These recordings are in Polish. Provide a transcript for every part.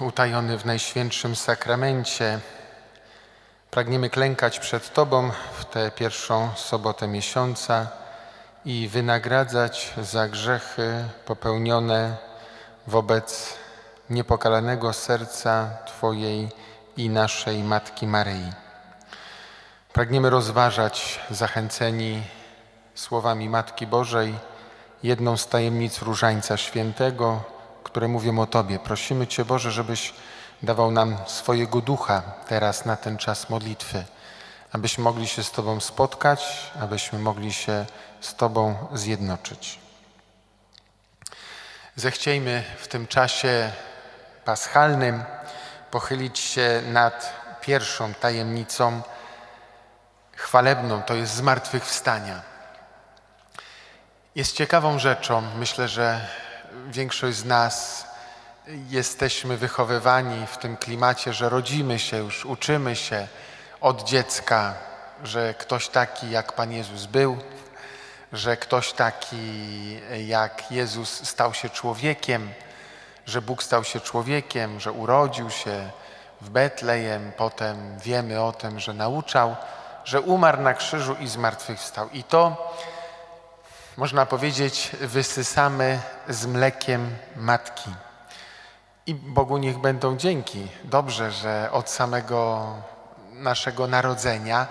Utajony w Najświętszym Sakramencie, pragniemy klękać przed Tobą w tę pierwszą sobotę miesiąca i wynagradzać za grzechy popełnione wobec niepokalanego serca Twojej i naszej Matki Maryi. Pragniemy rozważać, zachęceni słowami Matki Bożej, jedną z tajemnic Różańca Świętego, które mówią o Tobie. Prosimy Cię, Boże, żebyś dawał nam swojego ducha teraz na ten czas modlitwy, abyśmy mogli się z Tobą spotkać, abyśmy mogli się z Tobą zjednoczyć. Zechciejmy w tym czasie paschalnym pochylić się nad pierwszą tajemnicą chwalebną, to jest zmartwychwstania. Jest ciekawą rzeczą, myślę, że większość z nas jesteśmy wychowywani w tym klimacie, że rodzimy się już, uczymy się od dziecka, że ktoś taki jak Pan Jezus był, że ktoś taki jak Jezus stał się człowiekiem, że Bóg stał się człowiekiem, że urodził się w Betlejem, potem wiemy o tym, że nauczał, że umarł na krzyżu i zmartwychwstał. I to można powiedzieć, wysysamy z mlekiem matki. I Bogu niech będą dzięki. Dobrze, że od samego naszego narodzenia,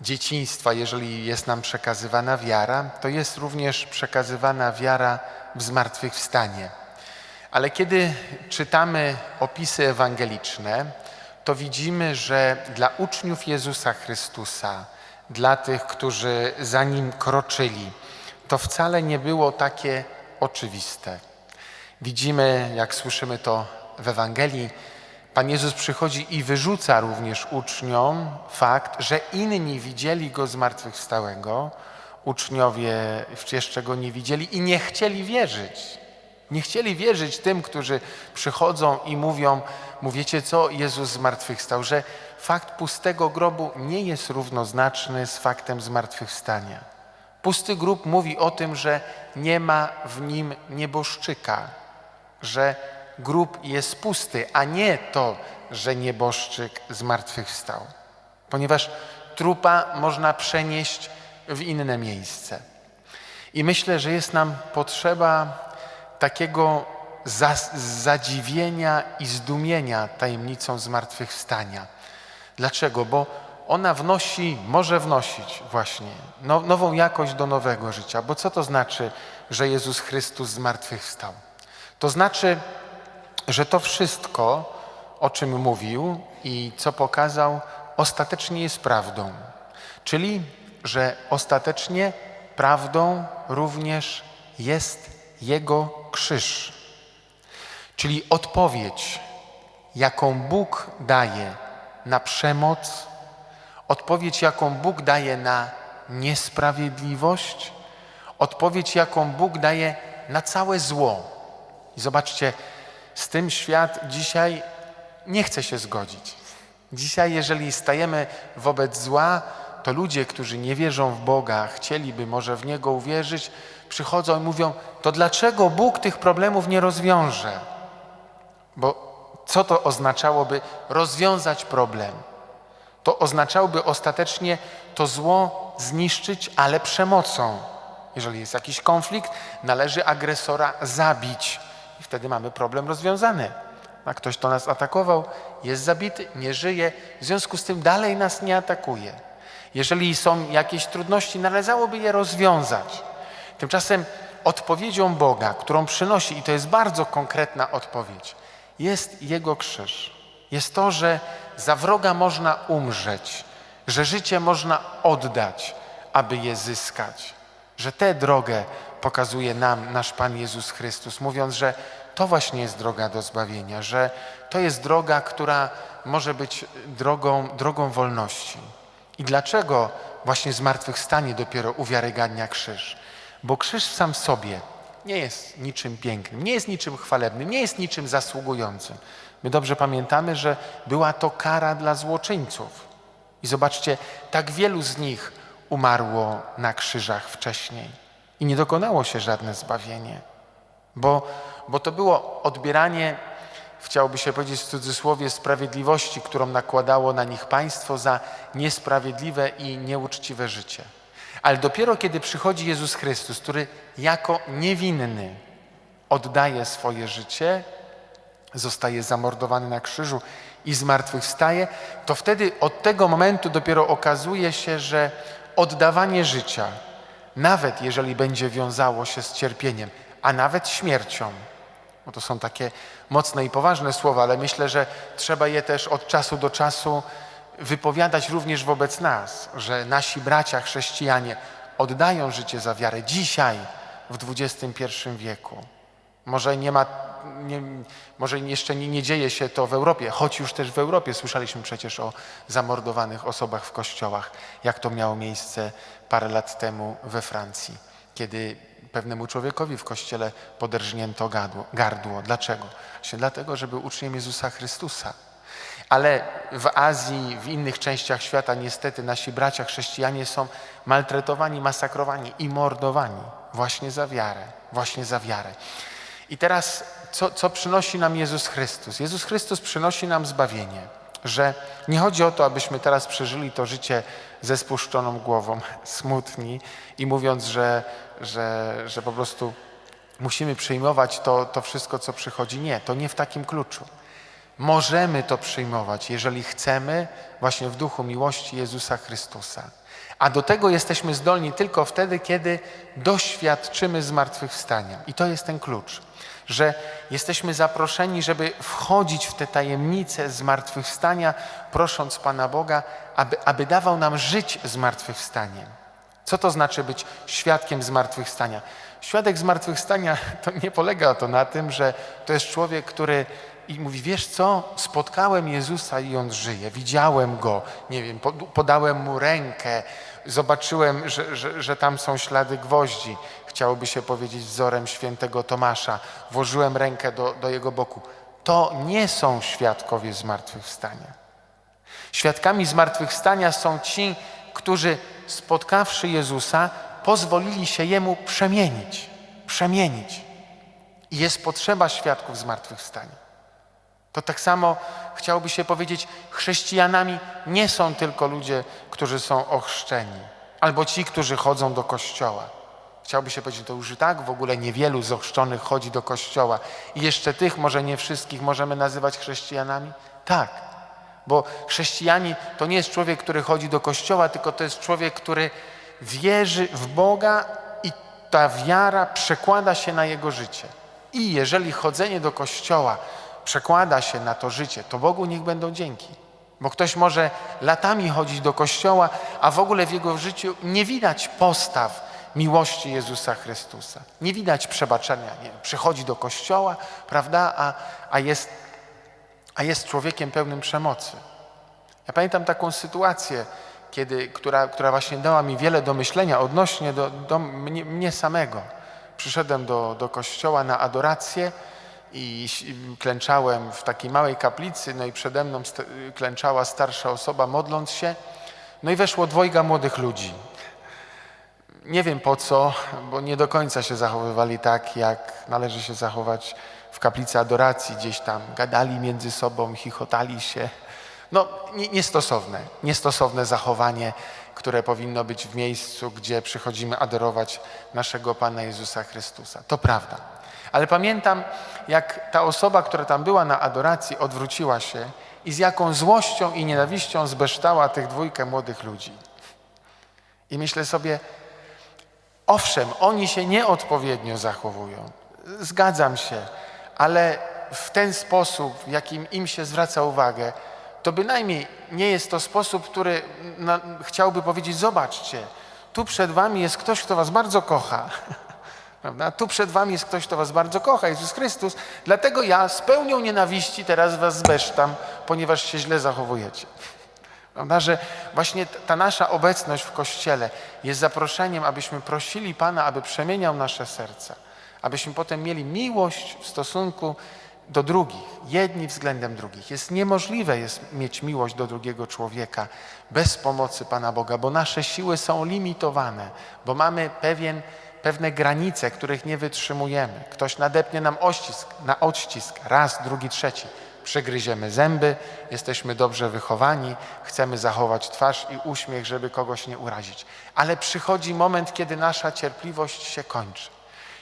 dzieciństwa, jeżeli jest nam przekazywana wiara, to jest również przekazywana wiara w zmartwychwstanie. Ale kiedy czytamy opisy ewangeliczne, to widzimy, że dla uczniów Jezusa Chrystusa, dla tych, którzy za nim kroczyli, to wcale nie było takie oczywiste. Widzimy, jak słyszymy to w Ewangelii, Pan Jezus przychodzi i wyrzuca również uczniom fakt, że inni widzieli Go zmartwychwstałego, uczniowie jeszcze Go nie widzieli i nie chcieli wierzyć. Nie chcieli wierzyć tym, którzy przychodzą i mówią, mówicie co, Jezus zmartwychwstał, że fakt pustego grobu nie jest równoznaczny z faktem zmartwychwstania. Pusty grób mówi o tym, że nie ma w nim nieboszczyka, że grób jest pusty, a nie to, że nieboszczyk zmartwychwstał. Ponieważ trupa można przenieść w inne miejsce. I myślę, że jest nam potrzeba takiego zadziwienia i zdumienia tajemnicą zmartwychwstania. Dlaczego? Bo ona wnosi, może wnosić właśnie no, nową jakość do nowego życia. Bo co to znaczy, że Jezus Chrystus zmartwychwstał? To znaczy, że to wszystko, o czym mówił i co pokazał, ostatecznie jest prawdą. Czyli, że ostatecznie prawdą również jest Jego krzyż. Czyli odpowiedź, jaką Bóg daje na przemoc, odpowiedź, jaką Bóg daje na niesprawiedliwość, odpowiedź, jaką Bóg daje na całe zło. I zobaczcie, z tym świat dzisiaj nie chce się zgodzić. Dzisiaj, jeżeli stajemy wobec zła, to ludzie, którzy nie wierzą w Boga, chcieliby może w Niego uwierzyć, przychodzą i mówią, to dlaczego Bóg tych problemów nie rozwiąże? Bo co to oznaczałoby rozwiązać problem? To oznaczałoby ostatecznie to zło zniszczyć, ale przemocą. Jeżeli jest jakiś konflikt, należy agresora zabić i wtedy mamy problem rozwiązany. A ktoś, kto nas atakował, jest zabity, nie żyje, w związku z tym dalej nas nie atakuje. Jeżeli są jakieś trudności, należałoby je rozwiązać. Tymczasem odpowiedzią Boga, którą przynosi, i to jest bardzo konkretna odpowiedź, jest Jego krzyż. Jest to, że za wroga można umrzeć, że życie można oddać, aby je zyskać. Że tę drogę pokazuje nam nasz Pan Jezus Chrystus, mówiąc, że to właśnie jest droga do zbawienia, że to jest droga, która może być drogą, drogą wolności. I dlaczego właśnie zmartwychwstanie dopiero uwiarygadnia krzyż? Bo krzyż sam sobie nie jest niczym pięknym, nie jest niczym chwalebnym, nie jest niczym zasługującym. My dobrze pamiętamy, że była to kara dla złoczyńców. I zobaczcie, tak wielu z nich umarło na krzyżach wcześniej i nie dokonało się żadne zbawienie, bo, bo to było odbieranie chciałoby się powiedzieć w cudzysłowie, sprawiedliwości, którą nakładało na nich państwo za niesprawiedliwe i nieuczciwe życie. Ale dopiero kiedy przychodzi Jezus Chrystus, który jako niewinny oddaje swoje życie, zostaje zamordowany na krzyżu i zmartwychwstaje, to wtedy od tego momentu dopiero okazuje się, że oddawanie życia, nawet jeżeli będzie wiązało się z cierpieniem, a nawet śmiercią, bo to są takie mocne i poważne słowa, ale myślę, że trzeba je też od czasu do czasu wypowiadać również wobec nas, że nasi bracia chrześcijanie oddają życie za wiarę dzisiaj w XXI wieku. Może nie ma, nie, może jeszcze nie, nie dzieje się to w Europie, choć już też w Europie słyszeliśmy przecież o zamordowanych osobach w kościołach, jak to miało miejsce parę lat temu we Francji, kiedy pewnemu człowiekowi w kościele poderżnięto gardło. gardło. Dlaczego? Właśnie dlatego, że był uczniem Jezusa Chrystusa. Ale w Azji, w innych częściach świata niestety nasi bracia chrześcijanie są maltretowani, masakrowani i mordowani właśnie za wiarę, właśnie za wiarę. I teraz co, co przynosi nam Jezus Chrystus? Jezus Chrystus przynosi nam zbawienie, że nie chodzi o to, abyśmy teraz przeżyli to życie ze spuszczoną głową, smutni i mówiąc, że, że, że po prostu musimy przyjmować to, to wszystko, co przychodzi. Nie, to nie w takim kluczu. Możemy to przyjmować, jeżeli chcemy, właśnie w duchu miłości Jezusa Chrystusa. A do tego jesteśmy zdolni tylko wtedy, kiedy doświadczymy zmartwychwstania. I to jest ten klucz, że jesteśmy zaproszeni, żeby wchodzić w te tajemnice zmartwychwstania, prosząc Pana Boga, aby, aby dawał nam żyć zmartwychwstaniem. Co to znaczy być świadkiem zmartwychwstania? Świadek zmartwychwstania to nie polega to na tym, że to jest człowiek, który i mówi, wiesz co, spotkałem Jezusa i On żyje, widziałem Go, nie wiem, podałem Mu rękę, zobaczyłem, że, że, że tam są ślady gwoździ, chciałoby się powiedzieć wzorem świętego Tomasza, włożyłem rękę do, do Jego boku. To nie są świadkowie zmartwychwstania. Świadkami zmartwychwstania są ci, którzy spotkawszy Jezusa, pozwolili się Jemu przemienić, przemienić. I jest potrzeba świadków zmartwychwstania. To tak samo chciałoby się powiedzieć, chrześcijanami nie są tylko ludzie, którzy są ochrzczeni, albo ci, którzy chodzą do kościoła. Chciałoby się powiedzieć, to już i tak w ogóle niewielu z ochrzczonych chodzi do kościoła. I jeszcze tych, może nie wszystkich, możemy nazywać chrześcijanami? Tak, bo chrześcijanin to nie jest człowiek, który chodzi do kościoła, tylko to jest człowiek, który wierzy w Boga i ta wiara przekłada się na jego życie. I jeżeli chodzenie do kościoła przekłada się na to życie, to Bogu niech będą dzięki. Bo ktoś może latami chodzić do kościoła, a w ogóle w jego życiu nie widać postaw miłości Jezusa Chrystusa. Nie widać przebaczenia. Nie, przychodzi do kościoła, prawda, a, a, jest, a jest człowiekiem pełnym przemocy. Ja pamiętam taką sytuację, kiedy, która, która właśnie dała mi wiele do myślenia odnośnie do, do mnie, mnie samego. Przyszedłem do, do kościoła na adorację i klęczałem w takiej małej kaplicy, no i przede mną klęczała starsza osoba modląc się, no i weszło dwojga młodych ludzi. Nie wiem po co, bo nie do końca się zachowywali tak, jak należy się zachować w kaplicy adoracji, gdzieś tam gadali między sobą, chichotali się. No, niestosowne, niestosowne zachowanie, które powinno być w miejscu, gdzie przychodzimy adorować naszego Pana Jezusa Chrystusa. To prawda. Ale pamiętam, jak ta osoba, która tam była na adoracji, odwróciła się i z jaką złością i nienawiścią zbeształa tych dwójkę młodych ludzi. I myślę sobie, owszem, oni się nieodpowiednio zachowują. Zgadzam się, ale w ten sposób, w jakim im się zwraca uwagę, to bynajmniej nie jest to sposób, który na, chciałby powiedzieć: Zobaczcie, tu przed Wami jest ktoś, kto Was bardzo kocha. Prawda? Tu przed wami jest ktoś, kto was bardzo kocha, Jezus Chrystus. Dlatego ja z pełnią nienawiści teraz was zbesztam, ponieważ się źle zachowujecie. Prawda? Że właśnie ta nasza obecność w Kościele jest zaproszeniem, abyśmy prosili Pana, aby przemieniał nasze serca. Abyśmy potem mieli miłość w stosunku do drugich, jedni względem drugich. Jest niemożliwe jest mieć miłość do drugiego człowieka bez pomocy Pana Boga, bo nasze siły są limitowane, bo mamy pewien pewne granice, których nie wytrzymujemy. Ktoś nadepnie nam ościsk, na odścisk, raz, drugi, trzeci. Przegryziemy zęby, jesteśmy dobrze wychowani, chcemy zachować twarz i uśmiech, żeby kogoś nie urazić. Ale przychodzi moment, kiedy nasza cierpliwość się kończy.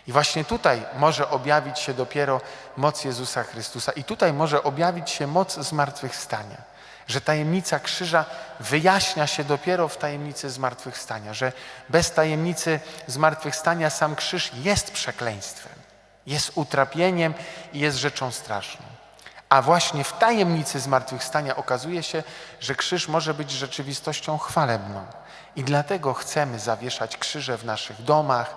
I właśnie tutaj może objawić się dopiero moc Jezusa Chrystusa. I tutaj może objawić się moc zmartwychwstania. Że tajemnica krzyża wyjaśnia się dopiero w tajemnicy zmartwychwstania. Że bez tajemnicy zmartwychwstania sam krzyż jest przekleństwem, jest utrapieniem i jest rzeczą straszną. A właśnie w tajemnicy zmartwychwstania okazuje się, że krzyż może być rzeczywistością chwalebną. I dlatego chcemy zawieszać krzyże w naszych domach,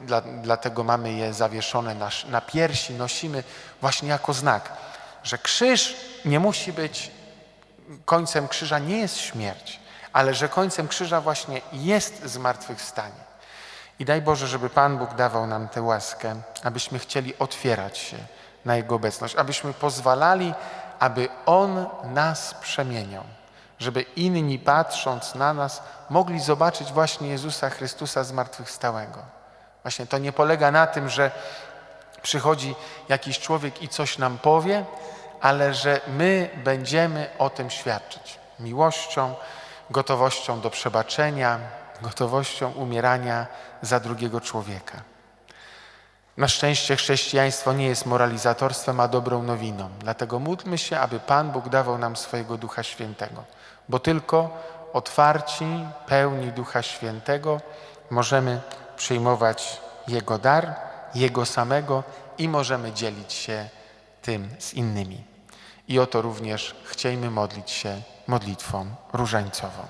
dla, dlatego mamy je zawieszone na, na piersi, nosimy właśnie jako znak, że krzyż nie musi być, końcem krzyża nie jest śmierć, ale że końcem krzyża właśnie jest zmartwychwstanie. I daj Boże, żeby Pan Bóg dawał nam tę łaskę, abyśmy chcieli otwierać się na Jego obecność, abyśmy pozwalali, aby On nas przemieniał, żeby inni patrząc na nas mogli zobaczyć właśnie Jezusa Chrystusa zmartwychwstałego. Właśnie to nie polega na tym, że przychodzi jakiś człowiek i coś nam powie, ale że my będziemy o tym świadczyć miłością, gotowością do przebaczenia, gotowością umierania za drugiego człowieka. Na szczęście chrześcijaństwo nie jest moralizatorstwem, a dobrą nowiną. Dlatego módlmy się, aby Pan Bóg dawał nam swojego Ducha Świętego, bo tylko otwarci, pełni Ducha Świętego możemy przyjmować Jego dar, Jego samego i możemy dzielić się tym z innymi. I o to również chciejmy modlić się modlitwą różańcową.